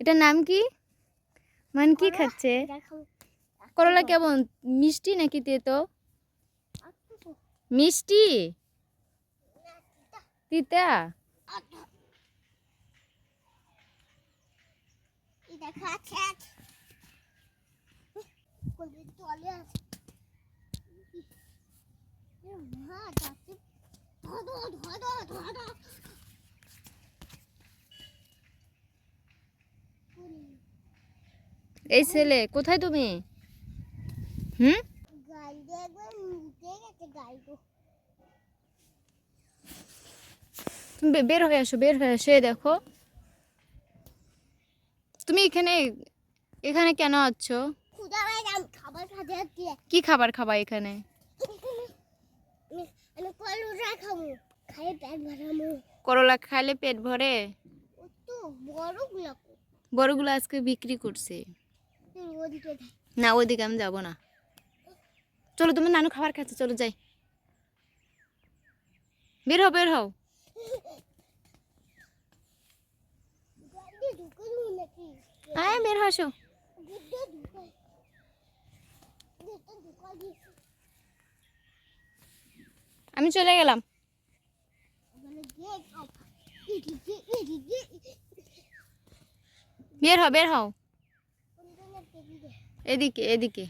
এটার নাম কি? মান কি খাচ্ছে? করলা কেমন? মিষ্টি নাকি তেতো? মিষ্টি? তিতা? ধরো ধরো ধরো। এই ছেলে কোথায় তুমি? হুম? বের হয়ে আসো বের হয়ে আসো দেখো। তুমি এখানে এখানে কেন আছো? কি খাবার খাবা এখানে? করলা খাইলে পেট ভরে? বড়গুলো আজকে বিক্রি করছে। না, ওইদিকে আমি যাব না। চলো, তুমি নানু খাবার খাচ্ছে, চলো যাই। বের হও বের হও। হ্যাঁ বের হসো আমি চলে গেলাম। বের হও বের হও। এদিকে এদিকে।